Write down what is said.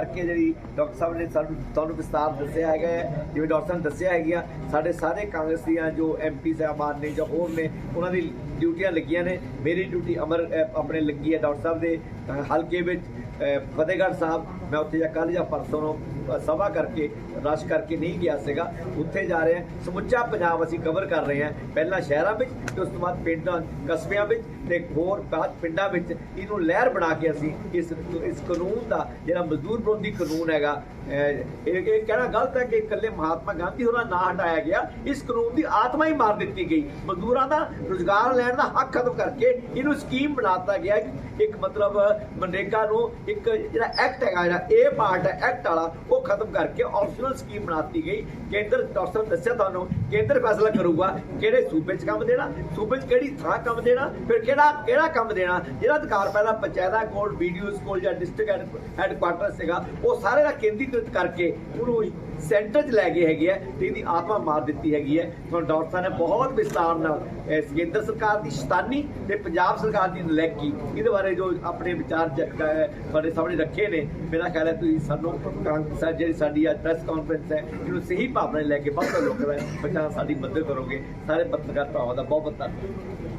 ਕਰਕੇ ਜਿਹੜੀ ਡਾਕਟਰ ਸਾਹਿਬ ਨੇ ਸਾਨੂੰ ਤੁਹਾਨੂੰ ਵਿਸਤਾਰ ਦੱਸਿਆ ਹੈਗਾ ਹੈ, ਜਿਵੇਂ ਡਾਕਟਰ ਸਾਹਿਬ ਨੇ ਦੱਸਿਆ ਹੈਗੀਆਂ ਸਾਡੇ ਸਾਰੇ ਕਾਂਗਰਸ ਦੀਆਂ ਜੋ ਐਮਪੀ ਸਾਹਿਬਾਨ ਨੇ ਜਾਂ ਹੋਰ ਨੇ ਉਹਨਾਂ ਦੀ ਡਿਊਟੀਆਂ ਲੱਗੀਆਂ ਨੇ। ਮੇਰੀ ਡਿਊਟੀ ਅਮਰ ਅਹ, ਆਪਣੇ ਲੱਗੀ ਹੈ ਡਾਕਟਰ ਸਾਹਿਬ ਦੇ ਅਹ, ਹਲਕੇ ਵਿੱਚ ਅਹ, ਫਤਿਹਗੜ੍ਹ ਸਾਹਿਬ। ਮੈਂ ਉੱਥੇ ਜਾਂ ਕੱਲ੍ਹ ਜਾਂ ਪਰਸੋਂ ਨੂੰ ਅਹ, ਸਭਾ ਕਰਕੇ ਰਸ਼ ਕਰਕੇ ਨਹੀਂ ਗਿਆ ਸੀਗਾ। ਉੱਥੇ ਜਾ ਰਹੇ ਹਾਂ ਸਮੁੱਚਾ ਪੰਜਾਬ ਅਸੀਂ ਕਵਰ ਕਰ ਰਹੇ ਹਾਂ। ਪਹਿਲਾਂ ਸ਼ਹਿਰਾਂ ਵਿੱਚ ਤੇ ਉਸ ਤੋਂ ਬਾਅਦ ਪਿੰਡਾਂ ਕਸਬਿਆਂ ਵਿੱਚ ਤੇ ਹੋਰ ਬਾਅਦ ਪਿੰਡਾਂ ਵਿੱਚ ਇਹਨੂੰ ਲਹਿਰ ਬਣਾ ਕੇ ਅਸੀਂ ਇਸ ਇਸ ਕਾਨੂੰਨ ਦਾ ਜਿਹੜਾ ਮਜ਼ਦੂਰ ਵਿਰੋਧੀ ਕਾਨੂੰਨ ਹੈਗਾ। ਇਹ ਇਹ ਕਹਿਣਾ ਗਲਤ ਹੈ ਕਿ ਇਕੱਲੇ ਮਹਾਤਮਾ ਗਾਂਧੀ ਹੋਰਾਂ ਨਾ ਹਟਾਇਆ ਗਿਆ। ਇਸ ਕਾਨੂੰਨ ਦੀ ਆਤਮਾ ਹੀ ਮਾਰ ਦਿੱਤੀ ਗਈ। ਮਜ਼ਦੂਰਾਂ ਦਾ ਰੁਜ਼ਗਾਰ ਲੈਣ ਦਾ ਹੱਕ ਖਤਮ ਕਰਕੇ ਇਹਨੂੰ ਸਕੀਮ ਬਣਾਤਾ ਗਿਆ। ਇੱਕ- ਮਤਲਬ ਮਨਰੇਗਾ ਨੂੰ ਇੱਕ ਜਿਹੜਾ ਐਕਟ ਹੈਗਾ, ਜਿਹੜਾ ਇਹ ਪਾਰਟ ਹੈ ਐਕਟ ਵਾਲਾ, ਉਹ ਖਤਮ ਕਰਕੇ ਆਪਸ਼ਨਲ ਸਕੀਮ ਬਣਾਤੀ ਗਈ। ਕੇਂਦਰ ਡਾਕਟਰ ਦੱਸਿਆ ਤੁਹਾਨੂੰ, ਕੇਂਦਰ ਫੈਸਲਾ ਕਰੂਗਾ ਕਿਹੜੇ ਸੂਬੇ 'ਚ ਕੰਮ ਦੇਣਾ, ਸੂਬੇ 'ਚ ਕਿਹੜੀ ਥਾਂ ਕੰਮ ਦੇਣਾ, ਫਿਰ ਕਿਹੜਾ ਕਿਹੜਾ ਕੰਮ ਦੇਣਾ। ਜਿਹੜਾ ਅਧਿਕਾਰ ਪਹਿਲਾਂ ਪੰਚਾਇਤਾਂ ਕੋਲ ਵੀਡੀਓਜ਼ ਕੋਲ ਜਾਂ ਡਿਸਟ੍ਰਿਕਟ ਹੈਡਕੁਆਟਰ ਸੀਗਾ ਉਹ ਸਾਰੇ ਦਾ ਕੇਂਦਰੀਕ੍ਰਿਤ ਕਰਕੇ ਉਹਨੂੰ ਸੈਂਟਰ 'ਚ ਲੈ ਗਏ ਹੈਗੇ ਆ ਤੇ ਇਹਦੀ ਆਤਮਾ ਮਾਰ ਦਿੱਤੀ ਹੈਗੀ ਹੈ ਤੁਹਾਨੂੰ ਡਾਕਟਰ ਸਾਹਿਬ ਨੇ ਬਹੁਤ ਵਿਸਤਾਰ ਨਾਲ ਕੇਂਦਰ ਸਰਕਾਰ ਦੀ ਸ਼ਤਾਨੀ ਤੇ ਪੰਜਾਬ ਸਰਕਾਰ ਦੀ ਨਲੈਕੀ, ਇਹਦੇ ਬਾਰੇ ਜੋ ਆਪਣੇ ਵਿਚਾਰ ਜ- ਤੁਹਾਡੇ ਸਾਹਮਣੇ ਰੱਖੇ ਨੇ, ਮੇਰਾ ਖਿਆਲ ਹੈ ਤੁਸੀਂ ਸਾਨੂੰ ਕਾਂਗਰਸ ਆ ਜਿਹੜੀ ਸਾਡੀ ਅੱਜ ਪ੍ਰੈਸ ਕਾਨਫਰੰਸ ਹੈ, ਇਹਨੂੰ ਸਹੀ ਭਾਵਨਾ ਨਾਲ ਲੈ ਕੇ ਬਹੁਤ ਲੋਕਾਂ ਦਾ ਬਚਾ ਸਾਡੀ ਮਦਦ ਕਰੋਗੇ। ਸਾਰੇ ਪੱਤਰਕਾਰ ਭਰਾਵਾਂ ਦਾ ਬਹੁਤ ਬਹੁਤ ਧੰਨਵਾਦ।